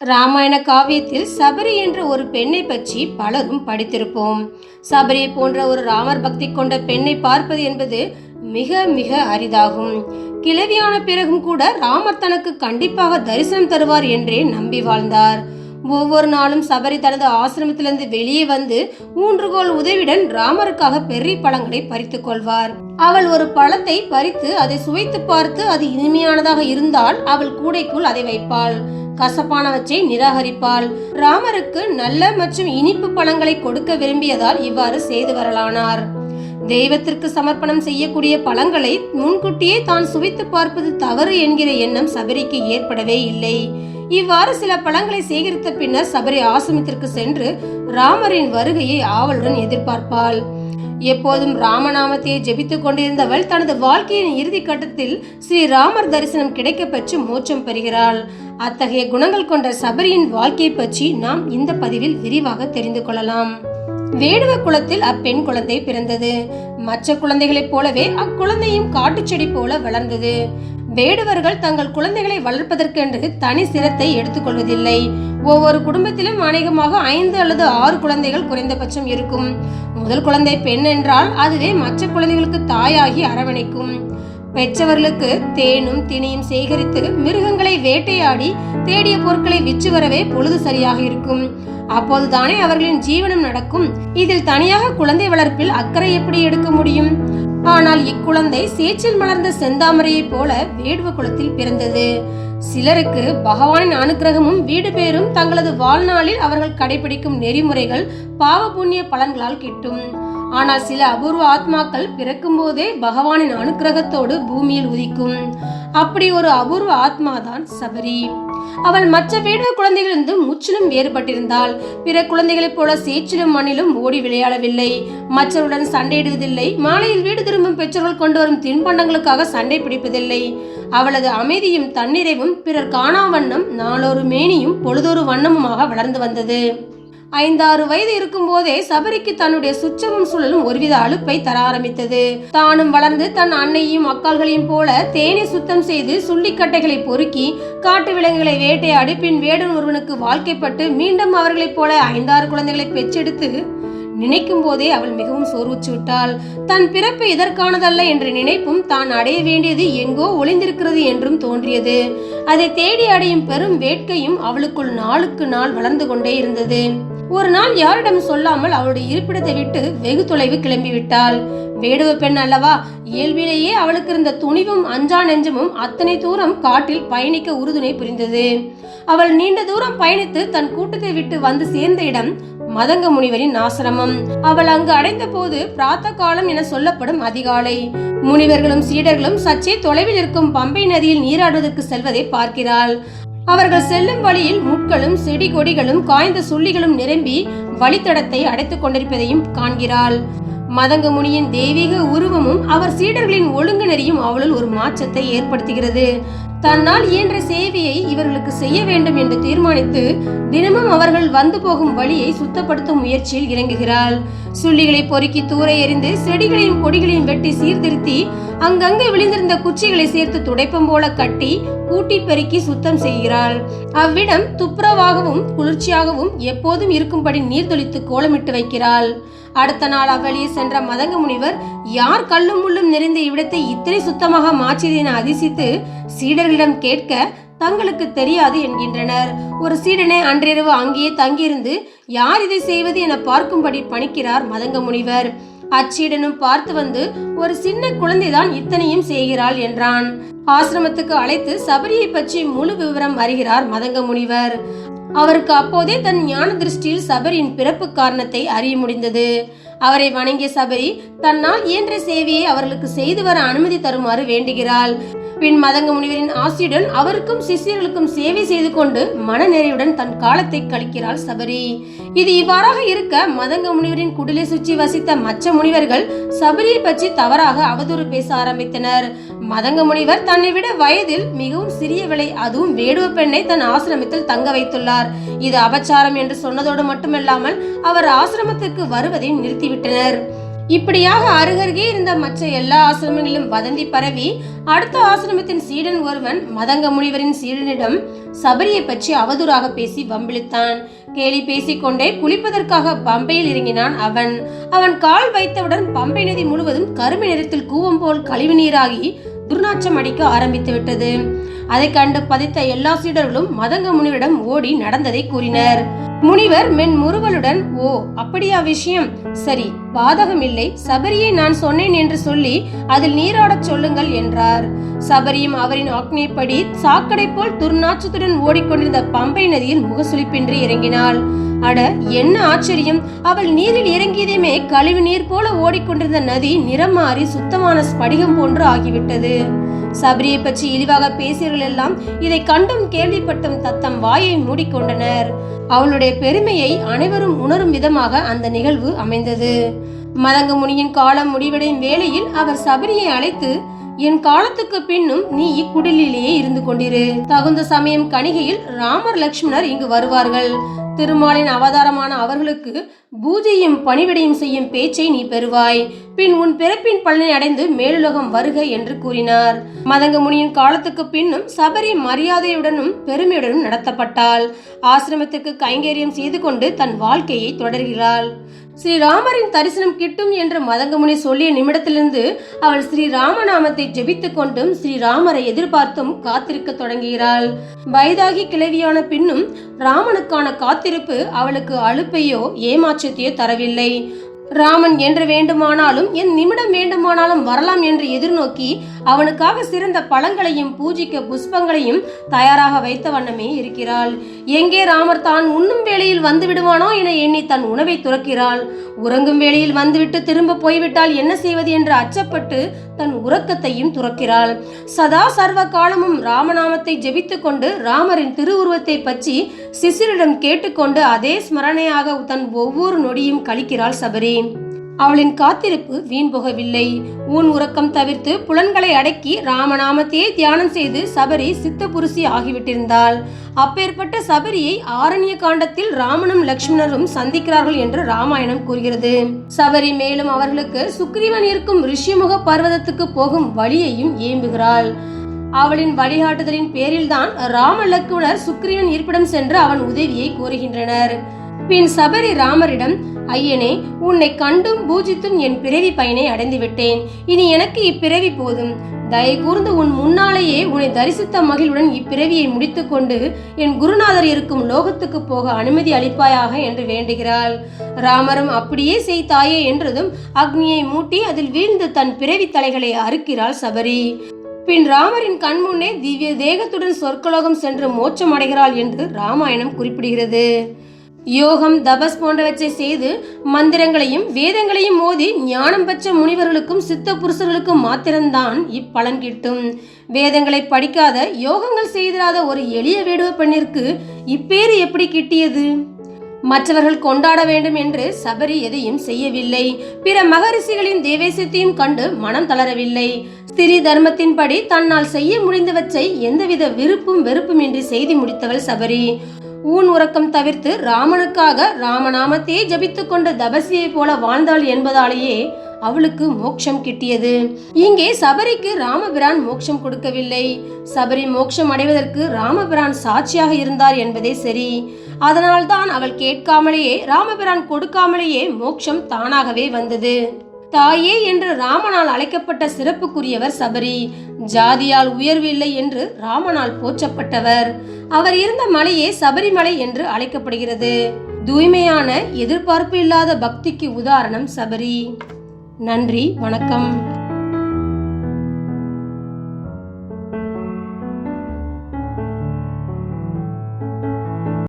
ராமாயண காவியத்தில் சபரி என்ற ஒரு பெண்ணை பற்றி பலரும் படித்திருப்போம். சபரி போன்ற ஒரு ராமர் பக்தி கொண்ட பெண்ணை பார்ப்பது என்பது மிக மிக அரிதாகும். கிழவியான பிறகும் கூட ராமர் தனக்கு கண்டிப்பாக தரிசனம் தருவார் என்றே நம்பி வாழ்ந்தார். ஒவ்வொரு நாளும் சபரி தனது ஆசிரமத்திலிருந்து வெளியே வந்து ஊன்றுகோல் உதவியுடன் ராமருக்காக பெர்ரி பழங்களை பறித்துக் கொள்வார். அவள் ஒரு பழத்தை பறித்து அதை சுவைத்து பார்த்து அது இனிமையானதாக இருந்தால் அவள் கூடைக்குள் அதை வைப்பாள். கசப்பானவற்றை நிராகரிப்பாள். ராமருக்கு நல்ல மற்றும் இனிப்பு பழங்களை கொடுக்க விரும்பியதால் இவ்வாறு செய்து வரலானார். தெய்வத்திற்கு சமர்ப்பணம் செய்யக்கூடிய பழங்களை முன்கூட்டியே தான் சுவைத்து பார்ப்பது தவறு என்கிற எண்ணம் சபரிக்கு ஏற்படவே இல்லை. இவ்வாறு சில பழங்களை சேகரித்த பின்னர் சபரி ஆசிரமத்திற்கு சென்று ராமரின் வருகையை ஆவலுடன் எதிர்பார்ப்பாள். எப்போதும் ராமநாமத்தையே ஜெபித்துக் கொண்டிருந்தவள் தனது வாழ்க்கையின் இறுதி கட்டத்தில் ஸ்ரீ ராமர் தரிசனம் கிடைக்க பெற்று மோட்சம் பெறுகிறாள். அத்தகைய குணங்கள் கொண்ட சபரியின் வாழ்க்கையை பற்றி நாம் இந்த பதிவில் விரிவாக தெரிந்து கொள்ளலாம். வேடுவ குலத்தில் அப்பெண் குழந்தை பிறந்தது. மற்ற குழந்தைகளைப் போலவே அக்குழந்தையும் காட்டுச்செடி போல வளர்ந்தது. வேடுவர்கள் தங்கள் குழந்தைகளை வளர்ப்பதற்கென்று தனி சிரத்தை எடுத்துக்கொள்வதில்லை. ஒவ்வொரு குடும்பத்திலும் அநேகமாக ஐந்து அல்லது ஆறு குழந்தைகள் குறைந்தபட்சம் இருக்கும். முதல் குழந்தை பெண் என்றால் அதுவே மற்ற குழந்தைகளுக்கு தாயாகி அரவணைக்கும். பெற்றவர்களுக்கு தேனும் தினியும் சேகரித்து மிருகங்களை வேட்டையாடி தேடிய பொருட்களை விற்று வரவே பொழுது சரியாக இருக்கும். அப்போதுதானே அவர்களின் ஜீவனம் நடக்கும். இதில் தனியாக குழந்தை வளர்ப்பில் அக்கறை எப்படி எடுக்க முடியும்? ஆனால் இக்குழந்தை சேற்றில் மலர்ந்த செந்தாமரையைப் போல வேடுவ குலத்தில் பிறந்தது. சிலருக்கு பகவானின் அனுக்கிரகமும் வீடு பேரும் தங்களது வாழ்நாளில் அவர்கள் கடைபிடிக்கும் நெறிமுறைகள் பாவ புண்ணிய பலன்களால் கிட்டும். ஆனால் சில அபூர்வ ஆத்மாக்கள் பிறக்கும் போதே பகவானின் அனுக்கிரகத்தோடு பூமியில் உதிக்கும். அப்படி ஒரு அபூர்வ ஆத்மாதான் சபரி. அவள் மற்ற வேடுவ குழந்தைகளிலிருந்து முற்றிலும் வேறுபட்டிருந்தாள். பிற குழந்தைகளைப் போல சேற்றிலும் மண்ணிலும் ஓடி விளையாடவில்லை. மற்றவருடன் சண்டையிடுவதில்லை. மாலையில் வீடு திரும்பும் பெற்றோர்கள் கொண்டு வரும் தின்பண்டங்களுக்காக சண்டை பிடிப்பதில்லை. அவளது அமைதியும் தன்னிறைவும் பிறர் காணா வண்ணம் நாளொரு மேனியும் பொழுதொரு வண்ணமுமாக வளர்ந்து வந்தது. ஐந்தாறு வயது இருக்கும்போதே சபரிக்கு தன்னுடைய சுற்றமும் சூழலும் ஒருவித அழுப்பை தர ஆரம்பித்தது. தானும் வளர்ந்து தன் அன்னையும் அக்கால்களையும் போல தேனை சுத்தம் செய்து சுள்ளிக்கட்டைகளை பொறுக்கி காட்டு விலங்குகளை வேட்டையாடி பின் வேடன் ஒருவனுக்கு வாழ்க்கைப்பட்டு மீண்டும் அவர்களைப் போல ஐந்தாறு குழந்தைகளை பெற்றெடுத்து நினைக்கும் போதே அவள் மிகவும் சோர்வுச்சு விட்டாள். தன் பிறப்பு இதற்கானதல்ல என்ற நினைப்பும் தான் அடைய வேண்டியது எங்கோ ஒளிந்திருக்கிறது என்றும் தோன்றியது. அதை தேடி அடையும் பெரும் வேட்கையும் அவளுக்குள் நாளுக்கு நாள் வளர்ந்து கொண்டே இருந்தது. ஒரு நாள் யாரிடம் சொல்லாமல் அவளுடைய இருப்பிடத்தை விட்டு வெகு தொலைவு கிளம்பிவிட்டாள். வேடுவ பெண் அல்லவா இயல்பிலேயே அவளுக்கு இருந்த துணிவும் அஞ்சா நெஞ்சமும் அத்தனை தூரம் காட்டில் பயணிக்க உறுதுணை புரிந்தது. அவள் நீண்ட தூரம் பயணித்து தன் கூட்டத்தை விட்டு வந்து சேர்ந்த இடம் மதங்க முனிவரின் ஆசிரமம். அவள் அங்கு அடைந்த போது பிராத்த காலம் என சொல்லப்படும் அதிகாலை. முனிவர்களும் சீடர்களும் சற்றே தொலைவில் இருக்கும் பம்பை நதியில் நீராடுவதற்கு செல்வதை பார்க்கிறாள். அவர்கள் செல்லும் வழியில் முட்களும் செடி கொடிகளும் காய்ந்த சுள்ளிகளும் நிரம்பி வழித்தடத்தை அடைத்துக் கொண்டிருப்பதையும் காண்கிறாள். மதங்க முனியின் தெய்வீக உருவமும் அவர் சீடர்களின் ஒழுங்கு நெறியும் அவளுள் ஒரு மாற்றத்தை ஏற்படுத்துகிறது. தன்னால் இயன்ற சேவையை இவர்களுக்கு செய்ய வேண்டும் என்று தீர்மானித்து தினமும் அவர்கள் வந்து போகும் வழியை சுத்தப்படுத்தும் முயற்சியில் இறங்குகிறாள். சுள்ளிகளை பொறுக்கி தூர எறிந்து செடிகளையும் கொடிகளையும் வெட்டி சீர்திருத்தி அங்கங்கே விழுந்திருந்த குச்சிகளை சேர்த்து துடைப்பம் போல கட்டி கூட்டி பெருக்கி சுத்தம் செய்கிறாள். அவ்விடம் துப்புரவாகவும் குளிர்ச்சியாகவும் எப்போதும் இருக்கும்படி நீர்தொளித்து கோலமிட்டு வைக்கிறாள். அடுத்த நாள் அவ்வழியே சென்ற மதங்க முனிவர் யார் கல்லும் முள்ளும் நிறைந்த இவ்விடத்தை இத்தனை சுத்தமாக மாற்றியது என அதிசித்து சீடர்களிடம் கேட்க தங்களுக்கு தெரியாது என்கின்றனர். ஒரு சீடனை அன்றிரவு அங்கேயே தங்கியிருந்து யார் இதை செய்வது என பார்க்கும்படி பணிக்கிறார் மதங்க முனிவர். அச்சீடனும் பார்த்து வந்து ஒரு சின்ன குழந்தைதான் இத்தனையும் செய்கிறாள் என்றான். ஆசிரமத்துக்கு அழைத்து சபரியை பற்றி முழு விவரம் அறிகிறார் மதங்க முனிவர் அவருக்கு அப்போதே தன் ஞான திருஷ்டியில் சபரியின் பிறப்பு காரணத்தை அறிய முடிந்தது. அவரை வணங்கிய சபரி தன்னால் இயன்ற சேவையை அவர்களுக்கு செய்து வர அனுமதி தருமாறு வேண்டுகிறாள். பின் மதங்க முனிவரின் ஆசியுடன் அவருக்கும் சிஷ்யர்களுக்கும் சேவை செய்து கொண்டு மனநிறைவுடன் தன் காலத்தை கழிக்கிறாள் சபரி. இது இவ்வாறாக இருக்க மதங்க முனிவரின் குடிலை சுற்றி வசித்த மற்ற முனிவர்கள் சபரியை பற்றி தவறாக அவதூறு பேச ஆரம்பித்தனர். மதங்க முனிவர் தன்னை விட வயதில் மிகவும் சிறியவளை அதுவும் வேடுவ பெண்ணை தன் ஆசிரமத்தில் தங்க வைத்துள்ளார். இது அபச்சாரம் என்று சொன்னதோடு மட்டுமல்லாமல் அவர் ஆசிரமத்திற்கு வருவதையும் நிறுத்திவிட்டனர். இப்படியாக அருகருகே இருந்த மற்ற எல்லா ஆசிரமங்களிலும் வதந்தி பரவி அடுத்த ஆசிரமத்தின் சீடன் ஒருவன் மதங்க முனிவரின் சீடனிடம் சபரியை பற்றி அவதூறாக பேசி வம்பிழுத்தான். கேலி பேசிக்கொண்டே குளிப்பதற்காக பம்பையில் இறங்கினான் அவன். அவன் கால் வைத்தவுடன் பம்பை நதி முழுவதும் கருமை நிறத்தில் கூவம் போல் கழிவு நீராகி துர்நாற்றம் அடிக்க ஆரம்பித்து விட்டது. அதை கண்டு பதித்த எல்லா சீடர்களும் மதங்க முனிவரிடம் ஓடி நடந்ததை கூறினர். முனிவர் மென் முறுவலுடன் ஓ அப்படியா விஷயம். சரி பாதகம் இல்லை. சபரியை நான் சொன்னேன் என்று சொல்லி அதில் நீராடச் சொல்லுங்கள் என்றார். சபரியும் அவரின் ஆக்னியப்படி சாக்கடை போல் துர்நாற்றத்துடன் ஓடிக்கொண்டிருந்த பம்பை நதியில் முகசுளிப்பின்றி இறங்கினாள். அட என்ன ஆச்சரியம். அவள் நீரில் இறங்கியதுமே கழிவு நீர் போல ஓடிக்கொண்டிருந்த நதி நிறம் மாறி சுத்தமான ஸ்படிகம் போன்று ஆகிவிட்டது. சபரியை பற்றி இழிவாக பேசியவர்கள் எல்லாம் இதை கண்டும் கேள்விப்பட்டும் தத்தம் வாயை மூடிக்கொண்டனர். அவளுடைய பெருமையை அனைவரும் உணரும் விதமாக அந்த நிகழ்வு அமைந்தது. மதங்க முனியின் காலம் முடிவடையும் வேளையில் அவர் சபரியை அழைத்து என் காலத்துக்கு பின்னும் நீ இக்குடலிலேயே இருந்து கொண்டிரு. தகுந்த சமயம் கணிகையில் ராமர் லக்ஷ்மணர் இங்கு வருவார்கள். திருமாலின் அவதாரமான அவர்களுக்கு பூஜையும் பணிவிடையும் செய்யும் பேச்சை நீ பெறுவாய். பின் உன் பிறப்பின் பலனை அடைந்து மேலுலகம் வருக என்று கூறினார். மதங்க முனியின் காலத்துக்கு பின்னும் சபரி மரியாதையுடனும் பெருமையுடனும் நடத்தப்பட்டாள். ஆசிரமத்திற்கு கைங்கரியம் செய்து கொண்டு தன் வாழ்க்கையை தொடர்கிறாள். ஸ்ரீராமரின் தரிசனம் கிட்டும் என்று மதங்கமுனி சொல்லிய நிமிடத்திலிருந்து அவள் ஸ்ரீராமநாமத்தை ஜெபித்துக் கொண்டும் ஸ்ரீராமரை எதிர்பார்த்தும் காத்திருக்க தொடங்குகிறாள். வயதாகி கிளவியான பின்னும் ராமனுக்கான காத்திருப்பு அவளுக்கு அலுப்பையோ ஏமாற்றத்தையோ தரவில்லை. ராமன் என்று வேண்டுமானாலும் என் நிமிடம் வேண்டுமானாலும் வரலாம் என்று எதிர்நோக்கி அவனுக்காக சிறந்த பழங்களையும் பூஜிக்க புஷ்பங்களையும் தயாராக வைத்த வண்ணமே இருக்கிறாள். எங்கே ராமர் தான் உண்ணும் வேளையில் வந்து விடுவானோ என எண்ணி தன் உணவை துறக்கிறாள். உறங்கும் வேளையில் வந்துவிட்டு திரும்ப போய்விட்டால் என்ன செய்வது என்று அச்சப்பட்டு தன் உறக்கத்தையும் துறக்கிறாள். சதா சர்வ காலமும் ராமநாமத்தை ஜெபித்துக்கொண்டு ராமரின் திருவுருவத்தை பற்றி சிசிரிடம் கேட்டுக்கொண்டு அதே ஸ்மரணையாக தன் ஒவ்வொரு நொடியும் கழிக்கிறாள் சபரி. அவளின் காத்திருப்பு வீண் போகவில்லை. ஊன் உறக்கம் தவிர்த்து புலன்களை அடக்கி ராமநாமத்தையே தியானம் செய்து சபரி சித்தபுருஷி ஆகிவிட்டிருந்தாள். அப்பேற்பட்ட சபரியை ஆரண்ய காண்டத்தில் ராமனும் லக்ஷ்மணரும் சந்திக்கிறார்கள் என்று ராமாயணம் கூறுகிறது. சபரி மேலும் அவர்களுக்கு சுக்ரீவன் இருக்கும் ரிஷிமுக பர்வதத்துக்கு போகும் வழியையும் ஏம்புகிறாள். அவளின் வழிகாட்டுதலின் பேரில்தான் ராம சுக்ரீவன் இருப்பிடம் சென்று அவன் உதவியை கோருகின்றனர். பின் சபரி ராமரிடம் ஐயனே உன்னை கண்டும் பூஜித்தும் என் பிறவி பயனை அடைந்து விட்டேன் இனி எனக்கு இப்பிறவி போதும். தயை கூர்ந்து உன் முன்னாலேயே உன்னை தரிசித்த மகிழ்வுடன் இப்பிறவியை முடித்துக்கொண்டு என் குருநாதர் இருக்கும் லோகத்துக்கு போக அனுமதி அளிப்பாயாக என்று வேண்டுகிறாள். ராமரும் அப்படியே செய்தாயே என்றதும் அக்னியை மூட்டி அதில் வீழ்ந்து தன் பிறவி தலைகளை அறுக்கிறாள் சபரி. பின் ராமரின் கண்முன்னே திவ்ய தேகத்துடன் சொர்க்கலோகம் சென்று மோட்சம் அடைகிறாள் என்று ராமாயணம் குறிப்பிடுகிறது. யோகம் தபஸ் போன்றவற்றை செய்து மந்திரங்களையும் வேதங்களையும் மோதி ஞானம் பெற்ற முனிவர்களுக்கும் சித்த புருஷர்களுக்கும் மாத்திரம்தான் இப்பலன் கிட்டும். வேதங்களை படிக்காத யோகங்கள் செய்திராத ஒரு எளிய வேடுவ பெண்ணிற்கு இப்பேறு எப்படி கிட்டியது? மற்றவர்கள் கொண்டாட வேண்டும் என்று சபரி எதையும் செய்யவில்லை. பிற மகரிஷிகளின் தேவேசத்தையும் கண்டு மனம் தளரவில்லை. ஸ்திரி தர்மத்தின்படி தன்னால் செய்ய முடிந்தவற்றை எந்தவித விருப்பும் வெறுப்புமின்றி செய்து முடித்தவள் சபரி. ஊன் உறக்கம் தவிர்த்து ராமனுக்காக ராமநாமத்தையே ஜபித்துக் கொண்ட தபசியை போல வாழ்ந்தாள் என்பதாலேயே அவளுக்கு மோட்சம் கிட்டியது. இங்கே சபரிக்கு ராமபிரான் மோட்சம் கொடுக்கவில்லை. சபரி மோட்சம் அடைவதற்கு ராமபிரான் சாட்சியாக இருந்தார் என்பதே சரி. அதனால்தான் அவள் கேட்காமலேயே ராமபிரான் கொடுக்காமலேயே மோட்சம் தானாகவே வந்தது. தாயே என்று ராமனால் அழைக்கப்பட்ட சிறப்புக்குரியவர் சபரி. ஜாதியால் உயர்வு இல்லை என்று ராமனால் போற்றப்பட்டவர். அவர் இருந்த மலையே சபரிமலை என்று அழைக்கப்படுகிறது. தூய்மையான எதிர்பார்ப்பு இல்லாத பக்திக்கு உதாரணம் சபரி. நன்றி வணக்கம்.